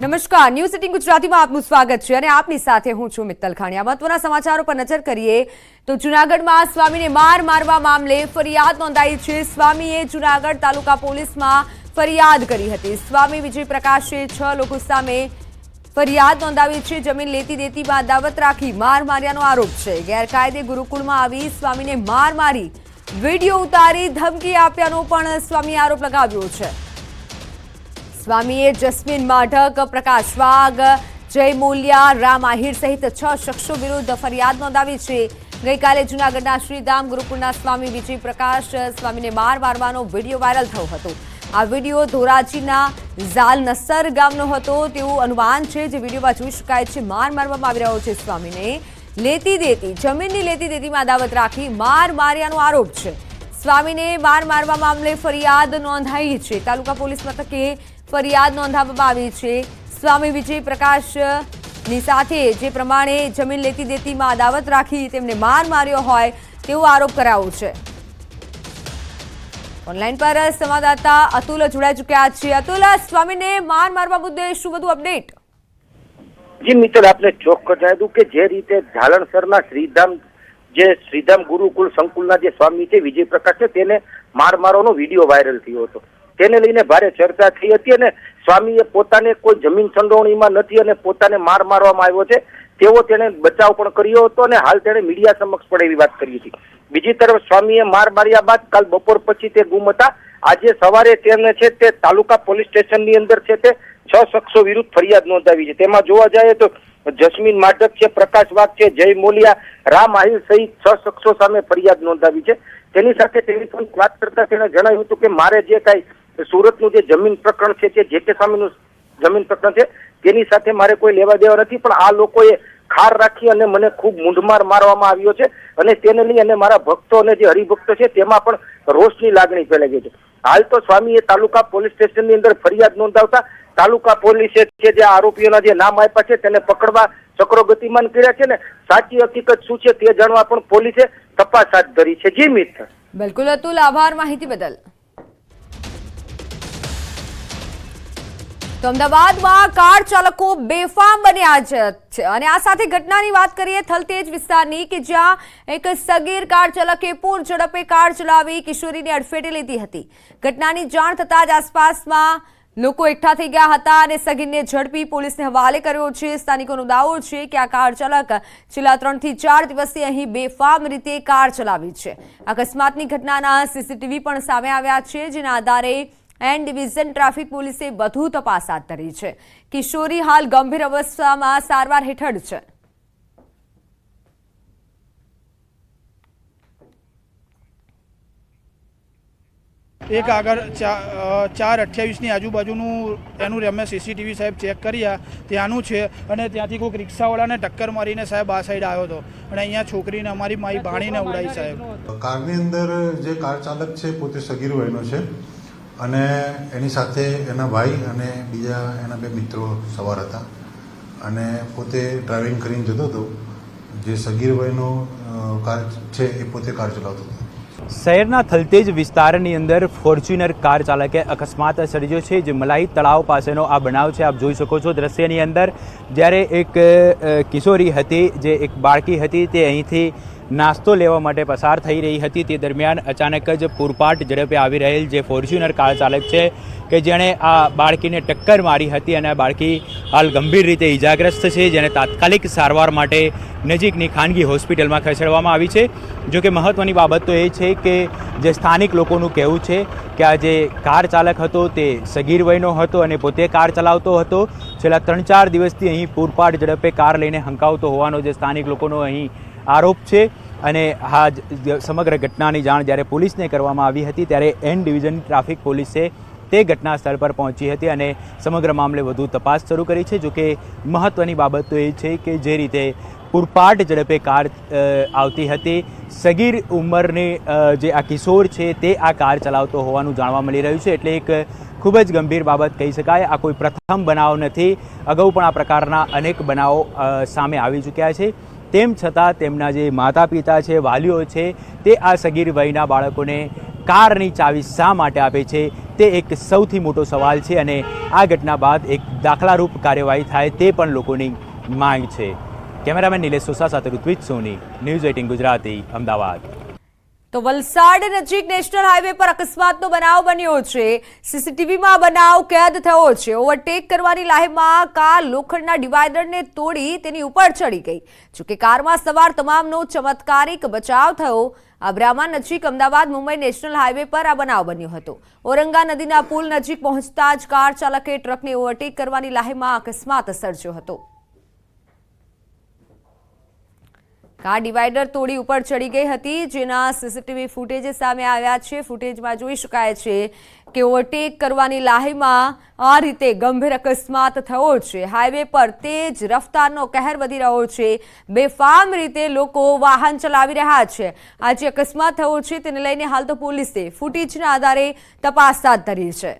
નમસ્કાર. News city ગુજરાતીમાં આપનું સ્વાગત છે અને આપની સાથે હું છું મિત્તલ ખાણી મહત્વના સમાચારો પર નજર કરીએ તો જૂનાગઢમાં સ્વામીને માર મારવા મામલે ફરિયાદ નોંધાઈ છે. સ્વામીએ જૂનાગઢ તાલુકા પોલીસમાં ફરિયાદ કરી હતી. સ્વામી વિજય પ્રકાશે છ લોકો સામે ફરિયાદ નોંધાવી છે. જમીન લેતી દેતીમાં દાવત રાખી માર માર્યાનો આરોપ છે. ગેરકાયદે ગુરુકુળમાં આવી સ્વામીને માર મારી વીડિયો ઉતારી ધમકી આપ્યાનો પણ સ્વામીએ આરોપ લગાવ્યો છે. સ્વામીએ જસ્મીન માઢક, પ્રકાશ વાઘ જય મોલિયા રામ આહિર સહિત છ શખ્સો વિરુદ્ધ ફરિયાદ નોંધાવી છે. ગઈકાલે જૂનાગઢના શ્રીધામ ગુરુકુળના સ્વામી વિજય પ્રકાશ સ્વામીને માર મારવાનો વીડિયો વાયરલ થયો હતો. આ વીડિયો ધોરાજીના ઝાલ નસર ગામનો હતો. તેવું અનુમાન છે જે વિડીયોમાં જોઈ શકાય છે, માર મારવામાં આવી રહ્યો છે સ્વામીને. લેતી દેતી, જમીનની લેતી દેતીમાં દાવત રાખી માર માર્યાનો આરોપ છે. સ્વામીને માર મારવા મામલે ફરિયાદ નોંધાઈ છે. તાલુકા પોલીસ મથકે ફરિયાદ નોંધાવવામાં આવી છે. સ્વામી વિજય પ્રકાશની સાથે જે પ્રમાણે જમીન લેતી દેતીમાં અદાવત રાખી તેમને માર માર્યો હોય તેવો આરોપ કરાયો છે. ઓનલાઈન પર સંવાદદાતા અતુલ જોડાઈ ચુક્યા છે. અતુલ, સ્વામીને માર મારવા મુદ્દે શું બધું અપડેટ? જી મિત્ર, આપને ચોક્કસ જણાવી દઉં કે જે રીતે ઝાલણસરના શ્રીધામ જે શ્રીધામ ગુરુકુલ સંકુલના જે સ્વામી છે વિજય પ્રકાશ છે, તેને માર મારવાનો વીડિયો વાયરલ થયો હતો. તેને લઈને ભારે ચર્ચા થઈ હતી અને સ્વામીએ પોતાને કોઈ જમીન સંડોવણીમાં નથી અને પોતાને માર મારવામાં આવ્યો છે. તેવો તેણે બચાવ પણ કર્યો હતો અને હાલ તેણે મીડિયા સમક્ષ પણ એવી વાત કરી હતી. બીજી તરફ સ્વામીએ માર માર્યા બાદ કાલ બપોર પછી તે ગુમ હતા. આજે સવારે તેને છે તે તાલુકા પોલીસ સ્ટેશનની અંદર છે તે છ શખ્સો વિરુદ્ધ ફરિયાદ નોંધાવી છે. તેમાં જોવા જાય તો જસ્મીન માઢક છે, પ્રકાશ વાઘ છે, જય મોલિયા, રામ આહિર સહિત છ શખ્સો સામે ફરિયાદ નોંધાવી છે. તેની સાથે ટેલિફોન વાત કરતા તેણે જણાવ્યું હતું કે મારે જે કાંઈ સુરતનું જે જમીન પ્રકરણ છે જે કે સામેનું જમીન પ્રકરણ છે, તેની સાથે મારે કોઈ લેવા દેવા નથી, પણ આ લોકોએ ખાર રાખી અને મને ખૂબ મૂંઢમાર મારવામાં આવ્યો છે અને તેને લઈ અને મારા ભક્તો અને જે હરિભક્તો છે તેમાં પણ રોષની લાગણી ફેલાઈ ગઈ છે. હાલ તો સ્વામીએ તાલુકા પોલીસ સ્ટેશનની અંદર ફરિયાદ નોંધાવતા તાલુકા પોલીસે છે જે આરોપીઓના જે નામ આપ્યા છે તેને પકડવા ચક્રો ગતિમાન કર્યા છે ને, સાચી હકીકત શું છે તે જાણવા પણ પોલીસે તપાસ હાથ ધરી છે. જી મિત્ર. બિલકુલ અતુલ, આભાર માહિતી બદલ. તો અમદાવાદમાં કાર ચાલકો બેફામ બન્યા છે. અને આ સાથે ઘટનાની વાત કરીએ થલતેજ વિસ્તારની કે જ્યાં એક સગીર કાર ચાલકે પૂર ઝડપે કાર ચલાવી કિશોરીને અડફેટે લીધી હતી. ઘટનાની જાણ થતાં જ આસપાસમાં લોકો એકઠા થઈ ગયા હતા અને સગીરને ઝડપી પોલીસને હવાલે કર્યો છે. સ્થાનિકોનો દાવો છે કે આ કાર ચાલક છેલ્લા ત્રણથી ચાર દિવસથી અહીં બેફામ રીતે કાર ચલાવી છે. અકસ્માતની ઘટનાના સીસીટીવી પણ સામે આવ્યા છે, જેના આધારે એન્ડ ડિવિઝન ટ્રાફિક પોલીસે વધુ તપાસ હાથ ધરી છે. કિશોરી હાલ ગંભીર અવસ્થામાં સારવાર હેઠળ છે. એક આગળ ચાર અઠ્યાવીસની આજુબાજુનું એનું અમે સીસીટીવી સાહેબ ચેક કર્યા. ત્યાંનું છે અને ત્યાંથી કોઈક રિક્ષાવાળાને ટક્કર મારીને સાહેબ આ સાઈડ આવ્યો હતો. અને અહીંયા છોકરીને અમારી મારી ભાણીને ઉડાઈ સાહેબ. કારની અંદર જે કાર ચાલક છે પોતે સગીર વયનો છે. અને એની સાથે એના ભાઈ અને બીજા એના બે મિત્રો સવાર હતા. અને પોતે ડ્રાઇવિંગ કરીને જતો હતો. જે સગીરભાઈનો કાર છે એ પોતે કાર ચલાવતો હતો. શહેરના થલતેજ વિસ્તારની અંદર ફોર્ચ્યુનર કાર ચાલકે અકસ્માત સર્જ્યો છે. જે મલાઈ તળાવ પાસેનો આ બનાવ છે. આપ જોઈ શકો છો દ્રશ્યની અંદર. જ્યારે એક કિશોરી હતી, જે એક બાળકી હતી, તે અહીંથી નાસ્તો લેવા માટે પસાર થઈ રહી હતી. તે દરમિયાન અચાનક જ પૂરપાટ ઝડપે આવી રહેલ જે ફોર્ચ્યુનર કાર ચાલક છે કે જેણે આ બાળકીને ટક્કર મારી હતી અને આ બાળકી હાલ ગંભીર રીતે ઇજાગ્રસ્ત છે, જેને તાત્કાલિક સારવાર માટે નજીકની ખાનગી હોસ્પિટલમાં ખસેડવામાં આવી છે. જો કે મહત્ત્વની બાબત તો એ છે કે જે સ્થાનિક લોકોનું કહેવું છે કે આ જે કાર ચાલક હતો તે સગીર વયનો હતો અને પોતે કાર ચલાવતો હતો. છેલ્લા ત્રણ ચાર દિવસથી અહીં પૂરપાટ ઝડપે કાર લઈને હંકાવતો હોવાનો જે સ્થાનિક લોકોનો અહીં આરોપ છે. અને હા સમગ્ર ઘટનાની જાણ જ્યારે પોલીસને કરવામાં આવી હતી, ત્યારે એન ડિવિઝન ટ્રાફિક પોલીસે તે ઘટના સ્થળ પર પહોંચી હતી અને સમગ્ર મામલે વધુ તપાસ શરૂ કરી છે. જોકે મહત્ત્વની બાબત તો એ છે કે જે રીતે પૂરપાટ ઝડપે કાર આવતી હતી, સગીર ઉંમરની જે આ કિશોર છે તે આ કાર ચલાવતો હોવાનું જાણવા મળી રહ્યું છે. એટલે એક ખૂબ જ ગંભીર બાબત કહી શકાય. આ કોઈ પ્રથમ બનાવ નથી. અગાઉ પણ આ પ્રકારના અનેક બનાવો સામે આવી ચૂક્યા છે. તેમ છતાં તેમના જે માતા પિતા છે, વાલીઓ છે, તે આ સગીર વયના બાળકોને કારની ચાવી શા માટે આપે છે, તે એક સૌથી મોટો સવાલ છે અને આ ઘટના બાદ એક દાખલારૂપ કાર્યવાહી થાય તે પણ લોકોની માંગ છે. કેમેરામેન નિલેશ સોસા સાથે ઋત્વિજ સોની, ન્યૂઝ એટીન ગુજરાતી, અમદાવાદ. તો વલસાડ નજીક નેશનલ હાઈવે પર અકસ્માતનો બનાવ બન્યો છે. સીસીટીવીમાં બનાવ કેદ થયો છે. ઓવરટેક કરવાની લાહેમાં કાર લોખંડના ડિવાઈડરને તોડી તેની ઉપર ચડી ગઈ. જોકે કારમાં સવાર તમામનો ચમત્કારિક બચાવ થયો. આબ્રામા નજીક અમદાવાદ મુંબઈ નેશનલ હાઈવે પર આ બનાવ બન્યો હતો. ઓરંગા નદીના પુલ નજીક પહોંચતા જ કાર ચાલકે ટ્રકને ઓવરટેક કરવાની લાહેમાં અકસ્માત સર્જ્યો હતો. કાર ડિવાઈડર તોડી ઉપર ચડી ગઈ હતી, જેના સીસીટીવી ફૂટેજ સામે આવ્યા છે. ફૂટેજમાં જોઈ શકાય છે કે ઓવરટેક કરવાની લાહીમાં આ રીતે ગંભીર અકસ્માત થયો છે. હાઈવે પર તેજ રફતારનો કહેર વધી રહ્યો છે. બેફામ રીતે લોકો વાહન ચલાવી રહ્યા છે. આ જે અકસ્માત થયો છે, તેને લઈને હાલ તો પોલીસે ફૂટેજના આધારે તપાસ હાથ ધરી છે.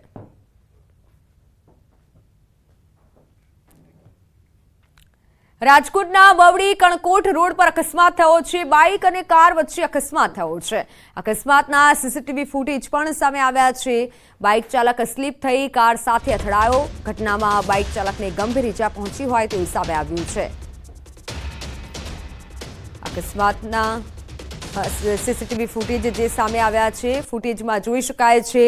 રાજકોટના બવડી કણકોટ રોડ પર અકસ્માત થયો છે. બાઇક અને કાર વચ્ચે અકસ્માત થયો છે. અકસ્માતના સીસીટીવી ફૂટેજ પણ સામે આવ્યા છે. બાઇક ચાલક સ્લીપ થઈ કાર સાથે અથડાયો. ઘટનામાં બાઇક ચાલકને ગંભીર ઈજા પહોંચી હોય તેવું સામે આવ્યું છે. અકસ્માતના સીસીટીવી ફૂટેજ જે સામે આવ્યા છે, ફૂટેજમાં જોઈ શકાય છે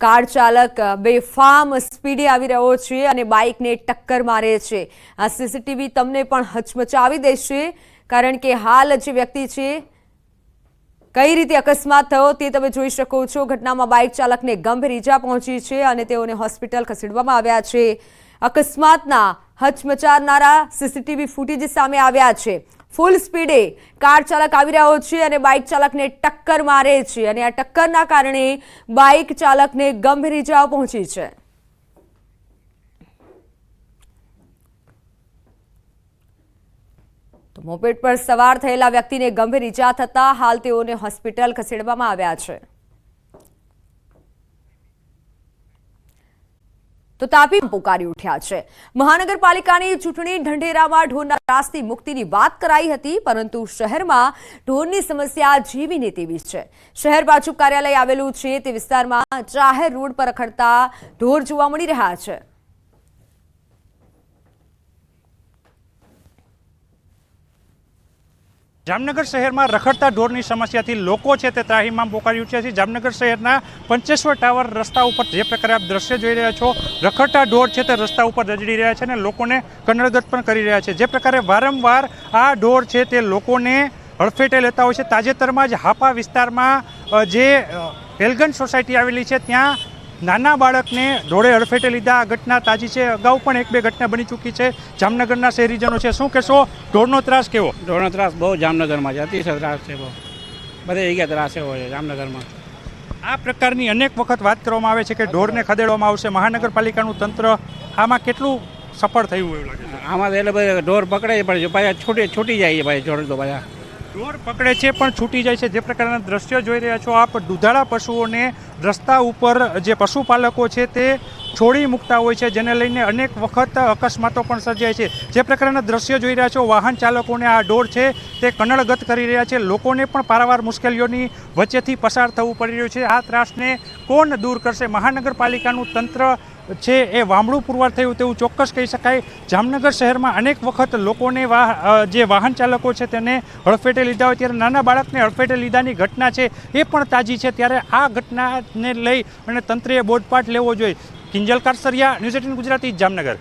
કાર ચાલક બેફામ સ્પીડે આવી રહ્યો છે અને બાઇકને ટક્કર મારે છે. આ સીસીટીવી તમને પણ હચમચાવી દેશે, કારણ કે હાલ જે વ્યક્તિ છે, કઈ રીતે અકસ્માત થયો તે તમે જોઈ શકો છો. ઘટનામાં બાઇક ચાલકને ગંભીર ઈજા પહોંચી છે અને તેઓને હોસ્પિટલ ખસેડવામાં આવ્યા છે. અકસ્માતના હચમચાવનારા સીસીટીવી ફૂટેજ સામે આવ્યા છે. ફૂલ સ્પીડે કાર ચાલક આવી રહ્યો છે અને બાઇક ચાલકને ટક્કર મારે છે અને આ ટક્કરના કારણે બાઇક ચાલકને ગંભીર ઈજાઓ પહોંચી છે. તો મોપેડ પર સવાર થયેલા વ્યક્તિને ગંભીર ઈજા થતા હાલ તેઓને હોસ્પિટલ ખસેડવામાં આવ્યા છે. તો તાપી પોકારી ઉઠ્યા છે. મહાનગરપાલિકાની ચૂંટણી ઢંઢેરામાં ઢોરના ત્રાસથી મુક્તિની વાત કરાઈ હતી, પરંતુ શહેરમાં ઢોરની સમસ્યા જીવીને તેવી છે. શહેર બાજુ કાર્યાલય આવેલું છે તે વિસ્તારમાં જાહેર રોડ પર રખડતા ઢોર જોવા મળી રહ્યા છે. જામનગર શહેરમાં રખડતા ઢોરની સમસ્યાથી લોકો છે તે ત્રાહીમામ પોકારી ઉઠ્યા છે. જામનગર શહેરના પંચેશ્વર ટાવર રસ્તા ઉપર જે પ્રકારે આપ દ્રશ્ય જોઈ રહ્યા છો, રખડતા ઢોર છે તે રસ્તા ઉપર રજડી રહ્યા છે અને લોકોને કન્નડગત પણ કરી રહ્યા છે. જે પ્રકારે વારંવાર આ ઢોર છે તે લોકોને હડફેટે લેતા હોય છે. તાજેતરમાં જ હાપા વિસ્તારમાં જે એલગન સોસાયટી આવેલી છે, ત્યાં નાના બાળકને ઢોળે હડફેટે લીધા. આ ઘટના તાજી છે. અગાઉ પણ એક બે ઘટના બની ચૂકી છે. જામનગરના શહેરીજનો છે. શું કહેશો? ઢોરનો ત્રાસ કેવો? ઢોળનો ત્રાસ બહુ જામનગરમાં છે. અતિશય ત્રાસ છે બહુ. બધે જગ્યાએ ત્રાસ એવો છે જામનગરમાં. આ પ્રકારની અનેક વખત વાત કરવામાં આવે છે કે ઢોરને ખદેડવામાં આવશે. મહાનગરપાલિકાનું તંત્ર આમાં કેટલું સફળ થયું એવું લાગે છે? આમાં એટલે બધા ઢોર પકડે પડે છે પાછા છૂટી છૂટી જાય છે ભાઈ ઢોર તો પાછા. ઢોર પકડે છે, પણ છૂટી જાય છે. જે પ્રકારના દ્રશ્યો જોઈ રહ્યા છો આપ, દુધાળા પશુઓને રસ્તા ઉપર જે પશુપાલકો છે તે છોડી મૂકતા હોય છે, જેને લઈને અનેક વખત અકસ્માતો પણ સર્જાય છે. જે પ્રકારના દ્રશ્યો જોઈ રહ્યા છો, વાહન ચાલકોને આ ઢોર છે તે કનડગત કરી રહ્યા છે. લોકોને પણ પારાવાર મુશ્કેલીઓની વચ્ચેથી પસાર થવું પડી રહ્યું છે. આ ત્રાસને કોણ દૂર કરશે? મહાનગરપાલિકાનું તંત્ર છે એ વામળું પુરવાર થયું તેવું ચોક્કસ કહી શકાય. જામનગર શહેરમાં અનેક વખત લોકોને વાહ જે વાહન ચાલકો છે તેને હડફેટે લીધા હોય ત્યારે નાના બાળકને હડફેટે લીધાની ઘટના છે એ પણ તાજી છે. ત્યારે આ ઘટનાને લઈ અને તંત્રએ બોધપાઠ લેવો જોઈએ. Kinjal Karsariya, news eighteen Gujarati, Jamnagar.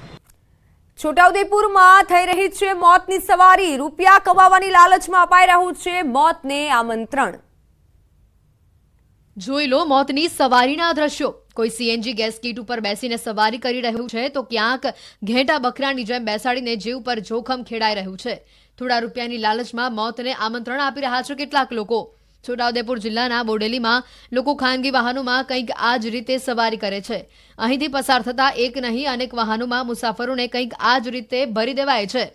છોટાઉદેપુરમાં થઈ રહી છે મોતની સવારી. રૂપિયા કમાવાની લાલચમાં અપાઈ રહ્યું છે મોતને આમંત્રણ. જોઈ લો મોતની સવારીના દ્રશ્યો. કોઈ સીએનજી ગેસ કીટ ઉપર બેસીને સવારી કરી રહ્યું છે તો ક્યાંક ઘેટા બકરાની જેમ બેસાડીને જીવ પર જોખમ ખેડાઈ રહ્યું છે. થોડા રૂપિયાની લાલચમાં મોતને આમંત્રણ આપી રહ્યા છે કેટલાક લોકો. છોટાઉદેપુર જિલ્લાના બોડેલીમાં લોકો ખાનગી વાહનોમાં કંઈક આ જ રીતે સવારી કરે છે. અહીંથી પસાર થતા એક નહીં અનેક વાહનોમાં મુસાફરોને કંઈક આ જ રીતે ભરી દેવાય છે.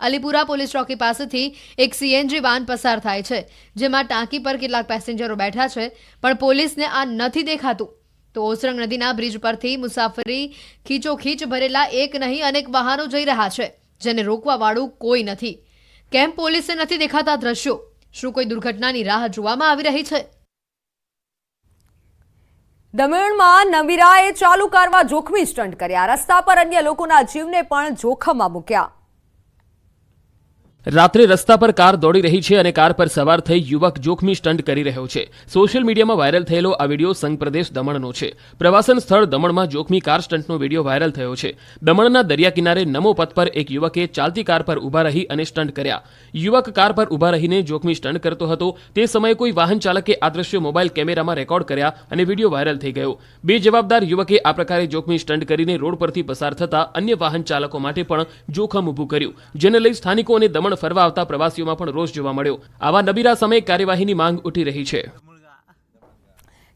અલીપુરા પોલીસ ચોકી પાસેથી એક સીએનજી વાન પસાર થાય છે, જેમાં ટાંકી પર કેટલાક પેસેન્જરો બેઠા છે, પણ પોલીસને આ નથી દેખાતું. તો ઓસરંગ નદીના બ્રિજ પરથી મુસાફરી ખીચોખીચ ભરેલા એક નહીં, અનેક વાહનો જઈ રહ્યા છે, જેને રોકવાવાળું કોઈ નથી. કેમ પોલીસે નથી દેખાતા દ્રશ્યો? શું કોઈ દુર્ઘટનાની રાહ જોવામાં આવી રહી છે? દમણમાં નવીરાએ ચાલુ કારમાં જોખમી સ્ટન્ટ કર્યા. રસ્તા પર અન્ય લોકોના જીવને પણ જોખમમાં મૂક્યા. રાત્રે રસ્તા પર કાર દોડી રહી છે અને કાર પર સવાર થઈ યુવક જોખમી સ્ટન્ટ કરી રહ્યો છે. સોશિયલ મીડિયામાં વાયરલ થયેલો આ વીડિયો સંઘ પ્રદેશ દમણનો છે. પ્રવાસન સ્થળ દમણમાં જોખમી કાર સ્ટન્ટનો વીડિયો વાયરલ થયો છે. દમણના દરિયા કિનારે નમો પથ પર એક યુવકે ચાલતી કાર પર ઊભા રહી અને સ્ટન્ટ કર્યા. યુવક કાર પર ઊભા રહીને જોખમી સ્ટન્ટ કરતો હતો. તે સમયે કોઈ વાહન ચાલકે આ દ્રશ્યો મોબાઈલ કેમેરામાં રેકોર્ડ કર્યા અને વીડિયો વાયરલ થઈ ગયો. બે જવાબદાર યુવકે આ પ્રકારે જોખમી સ્ટન્ટ કરીને રોડ પરથી પસાર થતા અન્ય વાહન ચાલકો માટે પણ જોખમ ઊભું કર્યું, જેને લઈ સ્થાનિકો અને દમણ ફરવા આવતા પ્રવાસીઓમાં પણ રોષ જોવા મળ્યો. આવા નબીરા સમયે કાર્યવાહીની માંગ ઉઠી રહી છે.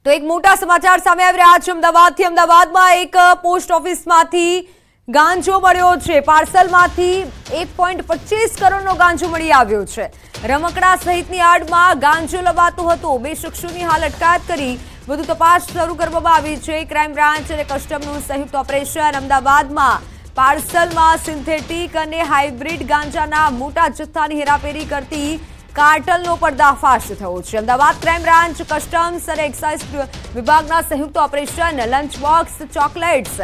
તો એક મોટા સમાચાર સામે આવી રહ્યા છે. અમદાવાદથી અમદાવાદમાં એક પોસ્ટ ઓફિસમાંથી ગાંજો મળ્યો છે. પાર્સલમાંથી એક પોઈન્ટ પચીસ કરોડનો ગાંજો મળી આવ્યો છે. રમકડા સહિતની આડમાં ગાંજો લવાતું હતું. બે શખ્સોની હાલ અટકાયત કરી વધુ તપાસ શરૂ કરવામાં આવી છે. ક્રાઇમ બ્રાન્ચ અને કસ્ટમનું સંયુક્ત ઓપરેશન અમદાવાદમાં પાર્સલમાં સિન્થેટિક અને હાઇબ્રિડ ગાંજાના મોટા જથ્થાની હેરાફેરી કરતી કાર્ટલનો પર્દાફાશ થયો છે. અમદાવાદ ક્રાઇમ બ્રાન્ચ કસ્ટમ્સ અને એક્સાઇઝ વિભાગના સંયુક્ત operation, lunch box, chocolates,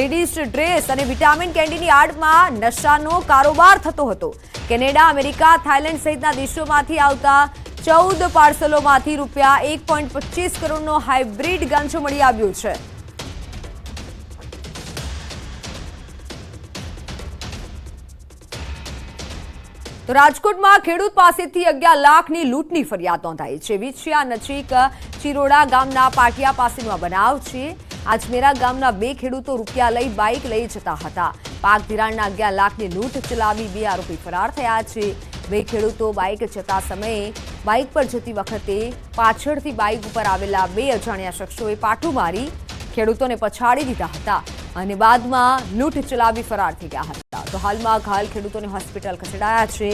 ladies dress અને વિટામિન કેન્ડીની આડમાં નશાનો કારોબાર થતો હતો. કેનેડા, અમેરિકા, થાઇલેન્ડ સહિતના દેશોમાંથી આવતા ચૌદ પાર્સલોમાંથી રૂપિયા એક પોઈન્ટ પચીસ કરોડનો હાઇબ્રિડ ગાંજો મળી આવ્યો છે. તો રાજકોટમાં ખેડૂત પાસેથી અગિયાર લાખની લૂંટની ફરિયાદ નોંધાઈ છે. વિછિયા નજીક ચિરોડા ગામના પાટિયા પાસેનો બનાવ છે. આજમેરા ગામના બે ખેડૂતો રૂપિયા લઈ બાઇક લઈ જતા હતા. પાક ધિરાણના અગિયાર લાખની લૂંટ ચલાવી બે આરોપી ફરાર થયા છે. બે ખેડૂતો બાઇક જતા સમયે બાઇક પર જતી વખતે પાછળથી બાઇક ઉપર આવેલા બે અજાણ્યા શખ્સોએ પાટું મારી ખેડૂતોને પછાડી દીધા હતા. અને બાદમાં લૂંટ ચલાવી ફરાર થઈ ગયા હતા. તો હાલમાં ઘાયલ ખેડૂતોને હોસ્પિટલ ખસેડાયા છે.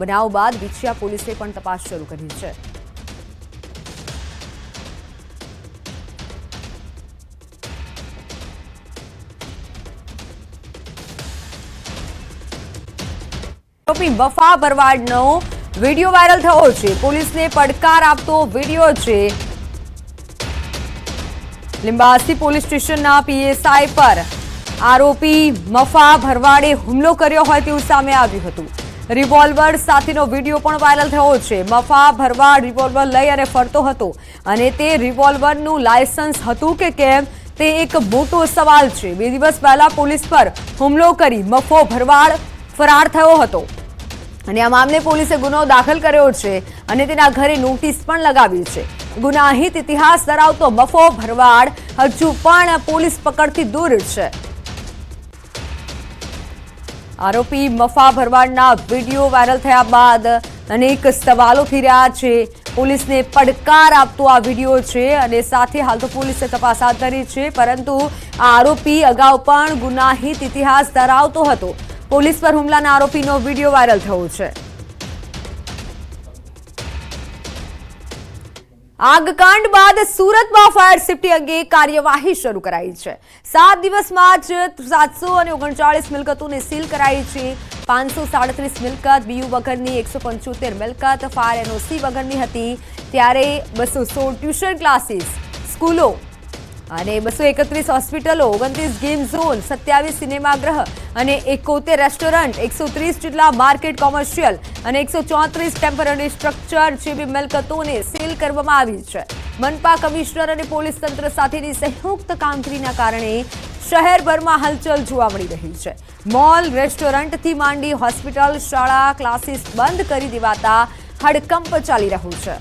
બનાવ બાદ વિછિયા પોલીસે પણ તપાસ શરૂ કરી છે. આરોપી વફા ભરવાડનો વીડિયો વાયરલ થયો છે. પોલીસને પડકાર આપતો વીડિયો છે. લિંબાસી પોલીસ સ્ટેશનના પીએસઆઈ પર આરોપી મફા ભરવાડે હુમલો કર્યો હોય તેવું સામે આવ્યું હતું. રિવોલ્વર સાથેનો વીડિયો પણ વાયરલ થયો છે. મફા ભરવાડ રિવોલ્વર લઈ અને ફરતો હતો અને તે રિવોલ્વરનું લાયસન્સ હતું કે કેમ તે એક મોટો સવાલ છે. બે દિવસ પહેલા પોલીસ પર હુમલો કરી મફો ભરવાડ ફરાર થયો હતો. અને આ મામલે પોલીસે ગુનો દાખલ કર્યો છે અને તેના ઘરે નોટિસ પણ લગાવી છે. ગુનાહિત ઇતિહાસ ધરાવતો મફો ભરવાડ હજુ પણ પોલીસ પકડથી દૂર છે. આરોપી મફા ભરવાડના વીડિયો વાયરલ થયા બાદ અનેક સવાલો થઈ રહ્યા છે. પોલીસને પડકાર આપતો આ વીડિયો છે અને સાથે હાલ તો પોલીસે તપાસ હાથ ધરી છે, પરંતુ આ આરોપી અગાઉ પણ ગુનાહિત ઇતિહાસ ધરાવતો હતો. પોલીસ પર હુમલાના આરોપીનો વીડિયો વાયરલ થયો છે. આગકાંડ બાદ સુરતમાં ફાયર સેફટી અંગે કાર્યવાહી શરૂ કરાઈ છે. સાત દિવસમાં જ સાતસો અને ઓગણચાળીસ મિલકતોને સીલ કરાઈ છે. પાંચસો સાડત્રીસ મિલકત, બીયુ વગરની એકસો પંચોતેર મિલકત, ફાયર એનઓસી વગરની હતી. ત્યારે બસો સોળ ટ્યુશન ક્લાસીસ, સ્કૂલો અને બસો એકત્રીસ હોસ્પિટલો, ઓગણત્રીસ ગેમ ઝોન, સત્યાવીસ સિનેમાગૃહ અને એકોતેર રેસ્ટોરન્ટ, એકસો ત્રીસ જેટલા માર્કેટ કોમર્શિયલ અને એકસો ચોત્રીસ ટેમ્પરરી સ્ટ્રક્ચર જેવી મિલકતોને સીલ કરવામાં આવી છે. મનપા કમિશનર અને પોલીસ તંત્ર સાથેની સંયુક્ત કામગીરીના કારણે શહેરભરમાં હલચલ જોવા મળી રહી છે. મોલ, રેસ્ટોરન્ટથી માંડી હોસ્પિટલ, શાળા, ક્લાસીસ બંધ કરી દેવાતા હડકંપ ચાલી રહ્યું છે.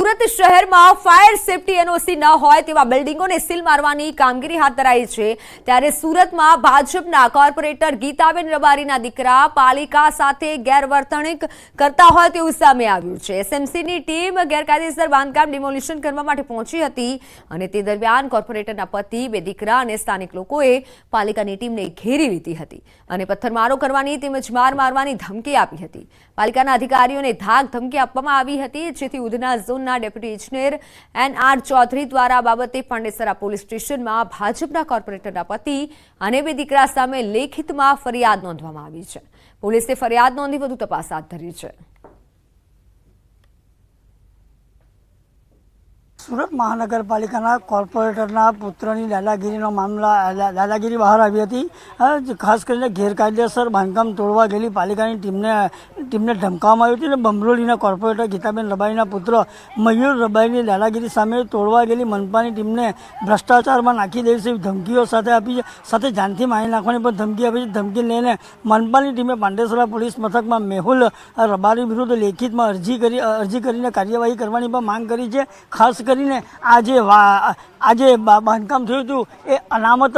સુરત શહેરમાં ફાયર સેફટી એનઓસી ન હોય તેવા બિલ્ડિંગોને સીલ મારવાની કામગીરી હાથ ધરાઈ છે. ત્યારે સુરતમાં ભાજપના કોર્પોરેટર ગીતાબેન રબારીના દીકરા પાલિકા સાથે ગેરવર્તણૂક કરતા હોય તેવું સામે આવ્યું છે. એસએમસીની ટીમ ગેરકાયદેસર બાંધકામ ડિમોલિશન કરવા માટે પહોંચી હતી અને તે દરમિયાન કોર્પોરેટરના પતિ, બે દીકરા અને સ્થાનિક લોકોએ પાલિકાની ટીમને ઘેરી લીધી હતી અને પથ્થરમારો કરવાની તેમજ માર મારવાની ધમકી આપી હતી. પાલિકાના અધિકારીઓને ધાક ધમકી આપવામાં આવી હતી, જેથી ઉધના ઝોનના ડેપ્યુટી ઇજનેર એન આર ચૌધરી દ્વારા બાબતે પાંડેસરા પોલીસ સ્ટેશનમાં ભાજપના કોર્પોરેટરના પતિ અને બે દીકરા સામે લેખિતમાં ફરિયાદ નોંધવામાં આવી છે. પોલીસે ફરિયાદ નોંધી વધુ તપાસ હાથ ધરી છે. સુરત મહાનગરપાલિકાના કોર્પોરેટરના પુત્રની દાદાગીરીનો મામલા દાદાગીરી બહાર આવી હતી. ખાસ કરીને ગેરકાયદેસર બાંધકામ તોડવા ગયેલી પાલિકાની ટીમને ટીમને ધમકાવવામાં આવી હતી અને બમરોલીના કોર્પોરેટર ગીતાબેન રબાઈના પુત્ર મયુર રબાઈની દાદાગીરી સામે તોડવા ગયેલી મનપાની ટીમને ભ્રષ્ટાચારમાં નાખી દેવી છે ધમકીઓ સાથે આપી છે. સાથે જાનથી મારી નાખવાની પણ ધમકી આપી છે. ધમકી લઈને મનપાની ટીમે પાંડેસરા પોલીસ મથકમાં મેહુલ રબારી વિરુદ્ધ લેખિતમાં અરજી કરી, અરજી કરીને કાર્યવાહી કરવાની પણ માંગ કરી છે. ખાસ કરીને આ જે બાંધકામ થયું હતું. એ અનામત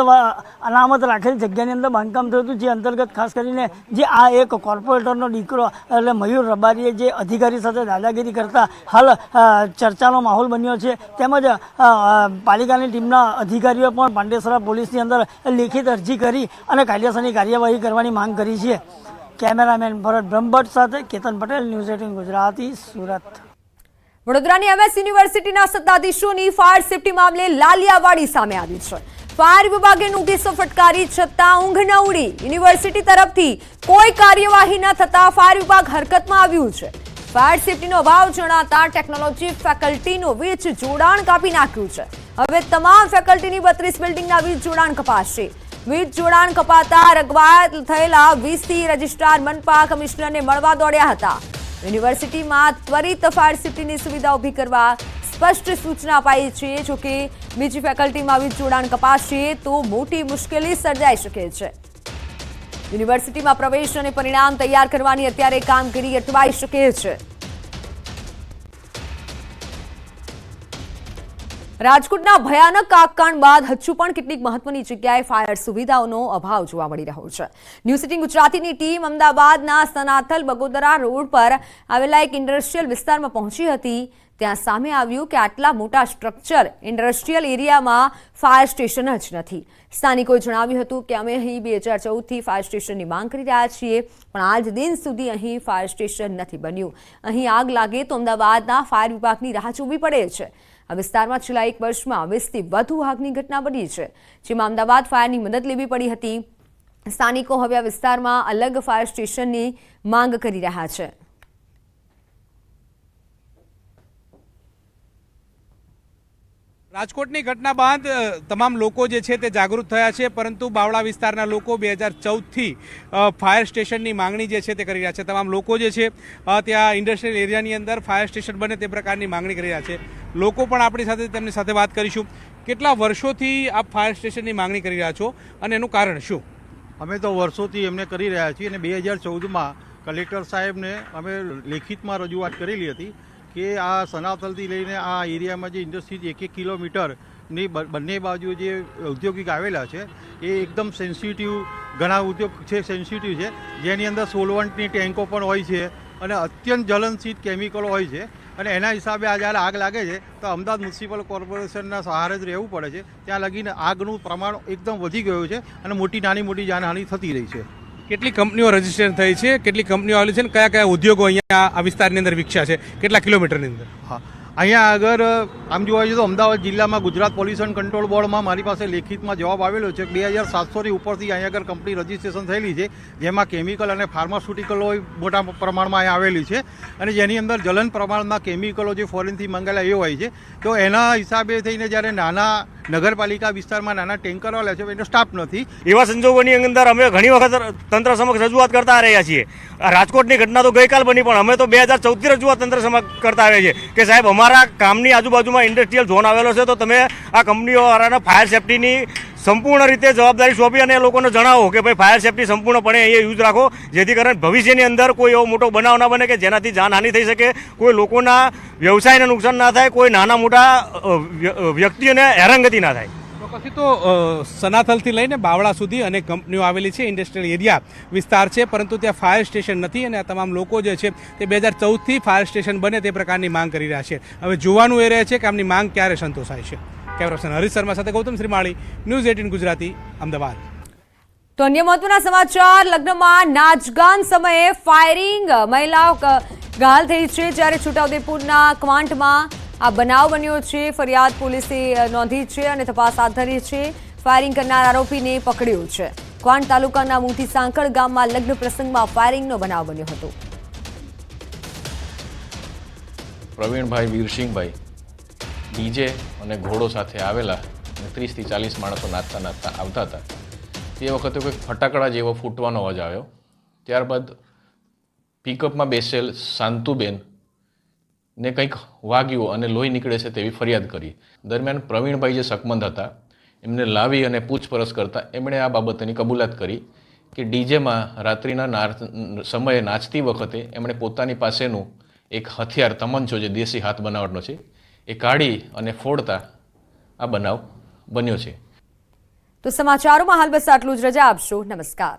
અનામત રાખેલી જગ્યાની અંદર બાંધકામ થયું હતું, જે અંતર્ગત ખાસ કરીને જે આ એક કોર્પોરેટરનો દીકરો એટલે મયુર રબારીએ જે અધિકારી સાથે દાદાગીરી કરતા હાલ ચર્ચાનો માહોલ બન્યો છે. તેમજ પાલિકાની ટીમના અધિકારીઓ પણ પાંડેસરા પોલીસની અંદર લેખિત અરજી કરી અને કાયદેસરની કાર્યવાહી કરવાની માંગ કરી છે. કેમેરામેન ભરત બ્રહ્મભટ્ટ સાથે કેતન પટેલ, ન્યૂઝ એટીન ગુજરાતી, સુરત. વડોદરાની એમએસ યુનિવર્સિટીના સત્તાધીશોની ફાયર સેફટી મામલે લાલિયાવાડી સામે આવી છે. ફાયર વિભાગે નોટિસો ફટકારી છતાં ઊંઘ ન ઉડી. યુનિવર્સિટી તરફથી કોઈ કાર્યવાહી ન થતાં ફાયર વિભાગ હરકતમાં આવ્યું છે. ફાયર સેફટીનો અભાવ જણાતા ટેકનોલોજી ફેકલ્ટીનું વીજ જોડાણ કાપી નાખ્યું છે. હવે તમામ ફેકલ્ટીની બત્રીસ બિલ્ડિંગના વીજ જોડાણ કપાશે. વીજ જોડાણ કપાતા રગવાયત થયેલા વીસી રજિસ્ટ્રાર મનપા કમિશનરને મળવા દોડ્યા હતા. યુનિવર્સિટીમાં ત્વરિત ફાયર સેફટીની સુવિધા ઊભી કરવા સ્પષ્ટ સૂચના અપાઈ છે. જોકે બીજી ફેકલ્ટીમાં વીજ જોડાણ કપાશે તો મોટી મુશ્કેલી સર્જાઈ શકે છે. યુનિવર્સિટીમાં પ્રવેશ અને પરિણામ તૈયાર કરવાની અત્યારે કામગીરી અટવાઈ શકે છે. રાજકોટના ભયાનક આગકાંડ બાદ હજુ પણ કેટલીક મહત્વની જગ્યાએ ફાયર સુવિધાઓનો અભાવ જોવા મળી રહ્યો છે. ન્યૂ સિટી ગુજરાતીની ટીમ અમદાવાદના સનાથલ બગોદરા રોડ પર આવેલા એક ઇન્ડસ્ટ્રીયલ વિસ્તારમાં પહોંચી હતી. ત્યાં સામે આવ્યું કે આટલા મોટા સ્ટ્રક્ચર ઇન્ડસ્ટ્રીયલ એરિયામાં ફાયર સ્ટેશન જ નથી. સ્થાનિકોએ જણાવ્યું હતું કે અમે અહીં બે હજાર ચૌદથી ફાયર સ્ટેશનની માંગ કરી રહ્યા છીએ, પણ આજ દિન સુધી અહીં ફાયર સ્ટેશન નથી બન્યું. અહીં આગ લાગે તો અમદાવાદના ફાયર વિભાગની રાહ જોવી પડે છે. આ વિસ્તારમાં છેલ્લા એક વર્ષમાં વીસથી વધુ આગની ઘટના બની છે, જેમાં અમદાવાદ ફાયરની મદદ લેવી પડી હતી. સ્થાનિકો હવે આ વિસ્તારમાં અલગ ફાયર સ્ટેશનની માંગ કરી રહ્યા છે. રાજકોટની ઘટના બાદ તમામ લોકો જે છે તે જાગૃત થયા છે, પરંતુ બાવળા વિસ્તારના લોકો બે હજાર ચૌદથી ફાયર સ્ટેશનની માંગણી જે છે તે કરી રહ્યા છે. તમામ લોકો જે છે ત્યાં ઇન્ડસ્ટ્રીયલ એરિયાની અંદર ફાયર સ્ટેશન બને તે પ્રકારની માંગણી કરી રહ્યા છે. લોકો પણ આપણી સાથે તેમની સાથે વાત કરીશું. કેટલા વર્ષોથી આપ ફાયર સ્ટેશનની માંગણી કરી રહ્યા છો અને એનું કારણ શું? અમે તો વર્ષોથી એમને કરી રહ્યા છીએ અને બે હજાર ચૌદમાં કલેક્ટર સાહેબને અમે લેખિતમાં રજૂઆત કરેલી હતી કે આ સનાતલથી લઈને આ એરિયામાં જે ઇન્ડસ્ટ્રી એક એક કિલોમીટરની બંને બાજુ જે ઔદ્યોગિક આવેલા છે, એ એકદમ સેન્સિટિવ ઘણા ઉદ્યોગ છે સેન્સિટિવ છે. જેની અંદર સોલવન્ટની ટેન્કો પણ હોય છે અને અત્યંત જ્વલનશીલ કેમિકલો હોય છે. અને એના હિસાબે આ જ્યારે આગ લાગે છે, તો અમદાવાદ મ્યુનિસિપલ કોર્પોરેશનના સહારે જ રહેવું પડે છે. ત્યાં લગીને આગનું પ્રમાણ એકદમ વધી ગયું છે અને મોટી નાની મોટી જાનહાનિ થતી રહી છે. કેટલી કંપનીઓ રજિસ્ટર થઈ છે, કેટલી કંપનીઓ આવેલી છે કયા કયા ઉદ્યોગો અહીંયા આ વિસ્તારની અંદર વિકસ્યા છે, કેટલા કિલોમીટરની અંદર? હા. અહીંયા આગળ, આમ જોવા જઈએ તો અમદાવાદ જિલ્લામાં ગુજરાત પોલ્યુશન કંટ્રોલ બોર્ડમાં મારી પાસે લેખિતમાં જવાબ આવેલો છે બે હજાર સાતસોની ઉપરથી અહીંયા આગળ કંપની રજીસ્ટ્રેશન થયેલી છે, જેમાં કેમિકલ અને ફાર્માસ્યુટિકલો મોટા પ્રમાણમાં અહીંયા આવેલી છે અને જેની અંદર જલન પ્રમાણમાં કેમિકલો જે ફોરેનથી મંગાવેલા એ હોય છે. તો એના હિસાબે થઈને જ્યારે નાના નગરપાલિકા વિસ્તારમાં નાના ટેન્કરો લે છે, એનો સ્ટાફ નથી. એવા સંજોગોની અંદર અમે ઘણી વખત તંત્ર સમક્ષ રજૂઆત કરતા રહ્યા છીએ. રાજકોટની ઘટના તો ગઈકાલ બની, પણ અમે તો બે હજાર ચૌદથી રજૂઆત તંત્ર સમક્ષ કરતા આવ્યા છીએ કે સાહેબ, અમારા કામની આજુબાજુમાં ઇન્ડસ્ટ્રીયલ ઝોન આવેલો છે, તો તમે આ કંપનીઓ ફાયર સેફટીની સંપૂર્ણ રીતે જવાબદારી સોંપી અને એ લોકોને જણાવો કે ભાઈ ફાયર સેફટી સંપૂર્ણપણે અહીંયા યુઝ રાખો, જેથી કરીને ભવિષ્યની અંદર કોઈ એવો મોટો બનાવ ના બને કે જેનાથી જાનહાનિ થઈ શકે, કોઈ લોકોના વ્યવસાયને નુકસાન ના થાય, કોઈ નાના મોટા વ્યક્તિઓને હેરાનગતિ ના થાય. પછી તો સનાથલથી લઈને બાવળા સુધી અનેક કંપનીઓ આવેલી છે ઇન્ડસ્ટ્રીયલ એરિયા વિસ્તાર છે, પરંતુ ત્યાં ફાયર સ્ટેશન નથી અને આ તમામ લોકો જે છે તે બે હજાર ચૌદથી ફાયર સ્ટેશન બને તે પ્રકારની માંગ કરી રહ્યા છે. હવે જોવાનું એ રહે છે કે આમની માંગ ક્યારે સંતોષાય છે. કેમેરા પર્સન હરીશ શર્મા સાથે ગૌતમ શ્રીમાળી ન્યૂઝ એટીન ગુજરાતી અમદાવાદ. તો અન્ય મહત્વના સમાચાર લગ્નમાં નાચગાન સમયે ફાયરિંગ મહિલાઓ ઘાયલ થઈ છે જ્યારે છોટાઉદેપુરના ક્વાંટમાં આ બનાવ બન્યો છે. ફરિયાદ પોલીસે નોંધી છે અને તપાસ હાથ ધરી છે. ફાયરિંગ કરનાર આરોપીને પકડ્યો છે. ક્વાંટ તાલુકાના મુઠી સાંકળ ગામમાં લગ્ન પ્રસંગમાં ફાયરિંગનો બનાવ બન્યો હતો. પ્રવીણભાઈ વીરસિંહભાઈ. ડીજે અને ઘોડો સાથે આવેલા અને ત્રીસથી ચાલીસ માણસો નાચતા નાચતા આવતા હતા. તે વખતે કોઈક ફટાકડા જેવો ફૂટવાનો અવાજ આવ્યો. ત્યારબાદ પિકઅપમાં બેસેલ શાંતુબેન ને કંઈક વાગ્યું અને લોહી નીકળે છે તેવી ફરિયાદ કરી. દરમિયાન પ્રવીણભાઈ જે શકમંદ હતા, એમને લાવી અને પૂછપરછ કરતાં એમણે આ બાબતની કબૂલાત કરી કે ડીજેમાં રાત્રિના સમયે નાચતી વખતે એમણે પોતાની પાસેનું એક હથિયાર, તમંચો જે દેશી હાથ બનાવટનો છે એ કાઢી અને ફોડતા આ બનાવ બન્યો છે. તો સમાચારોમાં હાલ બસ આટલું જ. રજા આપશો. નમસ્કાર.